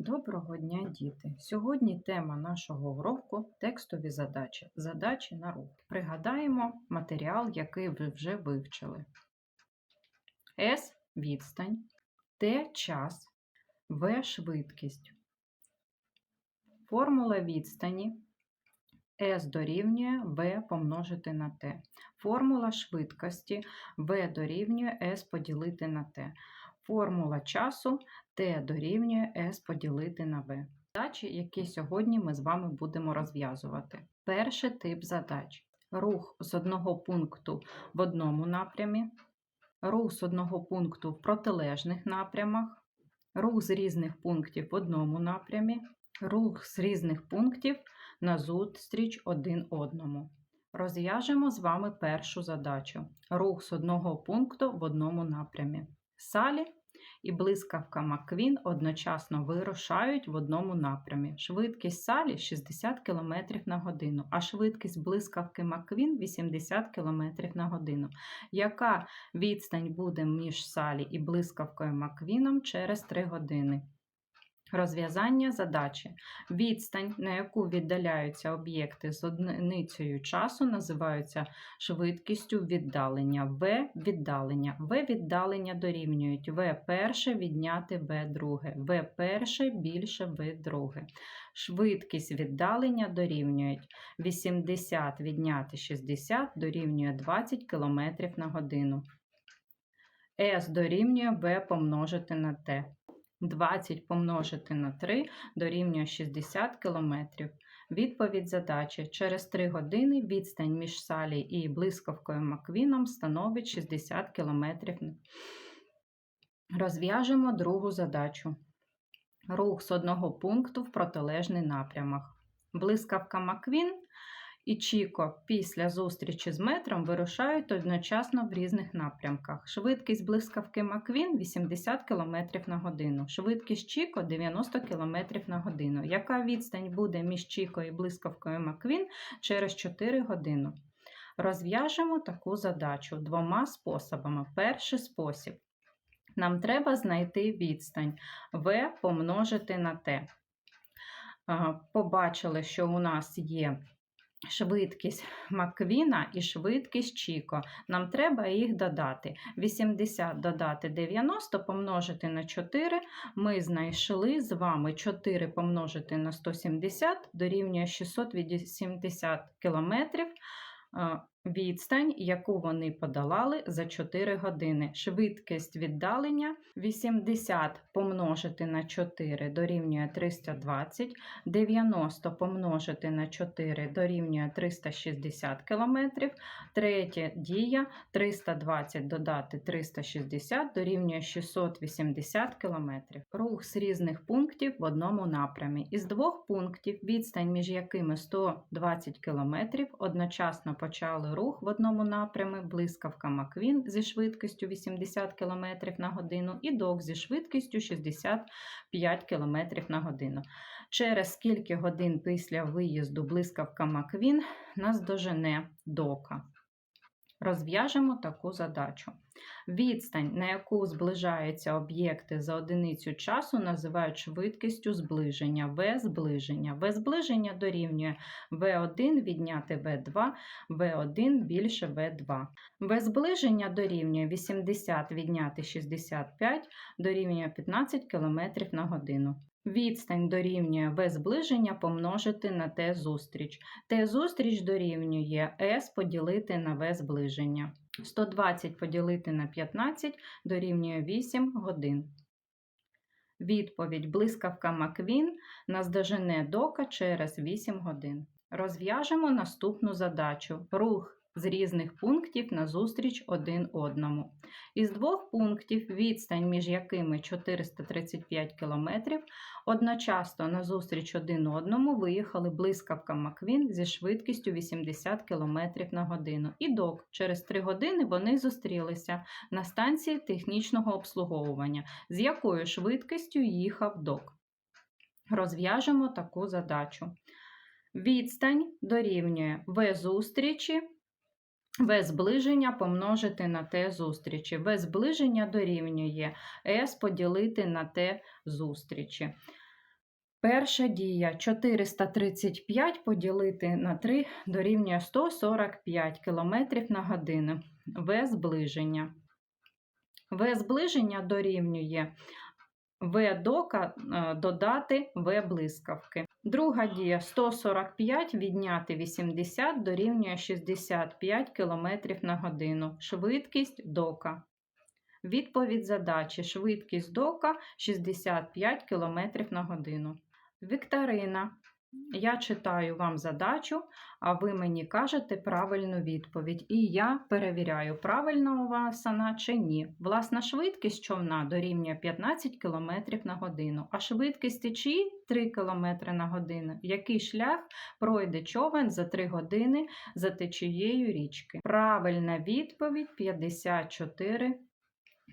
Доброго дня, діти! Сьогодні тема нашого уроку текстові задачі. Задачі на рух. Пригадаємо матеріал, який ви вже вивчили. С відстань, Т час, В швидкість. Формула відстані С дорівнює В помножити на Т. Формула швидкості В дорівнює С поділити на Т. Формула часу Т дорівнює S поділити на V. Задачі, які сьогодні ми з вами будемо розв'язувати. Перший тип задач: рух з одного пункту в одному напрямі, рух з одного пункту в протилежних напрямах, рух з різних пунктів в одному напрямі, рух з різних пунктів назустріч один одному. Розв'яжемо з вами першу задачу: рух з одного пункту в одному напрямі. Салі і блискавка Маквін одночасно вирушають в одному напрямі. Швидкість Салі 60 км на годину, а швидкість блискавки Маквін 80 км на годину. Яка відстань буде між Салі і блискавкою Маквіном через 3 години? Розв'язання задачі. Відстань, на яку віддаляються об'єкти з одиницею часу, називаються швидкістю віддалення. В віддалення. В віддалення дорівнюють В перше відняти В друге. В перше більше В друге. Швидкість віддалення дорівнюють 80 відняти 60 дорівнює 20 км на годину. С дорівнює В помножити на Т. 20 помножити на 3 дорівнює 60 км. Відповідь задачі: через 3 години відстань між Салі і блискавкою Маквіном становить 60 км. Розв'яжемо другу задачу. Рух з одного пункту в протилежний напрямок. Блискавка Маквін і Чіко після зустрічі з метром вирушають одночасно в різних напрямках. Швидкість блискавки Маквін 80 км на годину, швидкість Чіко 90 км на годину. Яка відстань буде між Чіко і блискавкою Маквін через 4 години? Розв'яжемо таку задачу двома способами. Перший спосіб. Нам треба знайти відстань В помножити на Т. Побачили, що у нас є швидкість Маквіна і швидкість Чіко. Нам треба їх додати. 80 додати 90 помножити на 4. Ми знайшли з вами 4 помножити на 170 дорівнює 680 км відстань, яку вони подолали за 4 години. Швидкість віддалення 80 помножити на 4 дорівнює 320, 90 помножити на 4 дорівнює 360 км. Третя дія 320 додати 360 дорівнює 680 км. Рух з різних пунктів в одному напрямі. Із двох пунктів, відстань між якими 120 км, одночасно почали рух в одному напрямі, блискавка Маквін зі швидкістю 80 км на годину і док зі швидкістю 65 км на годину. Через скільки годин після виїзду блискавка Маквін нас дожене дока. Розв'яжемо таку задачу. Відстань, на яку зближаються об'єкти за одиницю часу, називають швидкістю зближення, В зближення. В зближення дорівнює В1 відняти В2, В1 більше В2. В зближення дорівнює 80 відняти 65 дорівнює 15 км на годину. Відстань дорівнює В зближення помножити на Т зустріч. Т зустріч дорівнює С поділити на В зближення. 120 поділити на 15 дорівнює 8 годин. Відповідь блискавка Маквін наздожене дока через 8 годин. Розв'яжемо наступну задачу. Рух з різних пунктів назустріч один одному. Із двох пунктів, відстань між якими 435 км, одночасно назустріч один одному виїхали блискавка Маквін зі швидкістю 80 км на годину. І док. Через 3 години вони зустрілися на станції технічного обслуговування, з якою швидкістю їхав док. Розв'яжемо таку задачу. Відстань дорівнює В зустрічі в зближення помножити на Т зустрічі. В зближення дорівнює С поділити на Т зустрічі. Перша дія 435 поділити на 3 дорівнює 145 км на годину. В зближення. В зближення дорівнює В дока е, додати В блискавки. Друга дія 145 відняти 80 дорівнює 65 км на годину. Швидкість дока. Відповідь задачі. Швидкість дока 65 км на годину. Вікторина. Я читаю вам задачу, а ви мені кажете правильну відповідь. І я перевіряю, правильно у вас вона чи ні. Власна швидкість човна дорівнює 15 км на годину, а швидкість течії 3 км на годину. Який шлях пройде човен за 3 години за течією річки? Правильна відповідь 54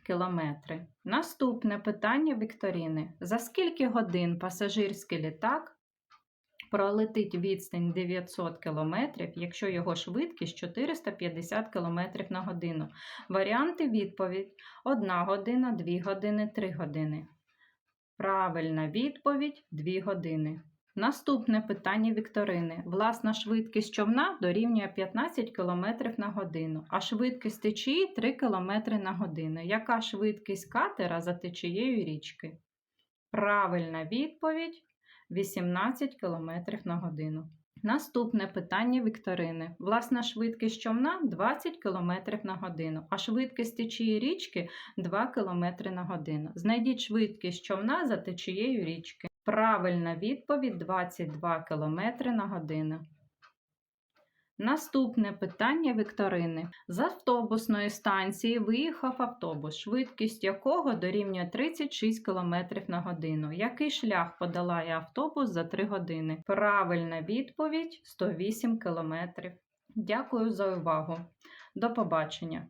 кілометри. Наступне питання Вікторіни. За скільки годин пасажирський літак пролетить відстань 900 км, якщо його швидкість 450 км на годину? Варіанти відповідь 1 година, 2 години, 3 години. Правильна відповідь 2 години. Наступне питання Вікторини. Власна швидкість човна дорівнює 15 км на годину, а швидкість течії 3 км на годину. Яка швидкість катера за течією річки? Правильна відповідь 18 км на годину. Наступне питання Вікторини. Власна швидкість човна 20 км на годину, а швидкість течії річки 2 км на годину. Знайдіть швидкість човна за течією річки. Правильна відповідь 22 км на годину. Наступне питання Вікторини. З автобусної станції виїхав автобус, швидкість якого дорівнює 36 км на годину. Який шлях подолає автобус за 3 години? Правильна відповідь 108 км. Дякую за увагу. До побачення!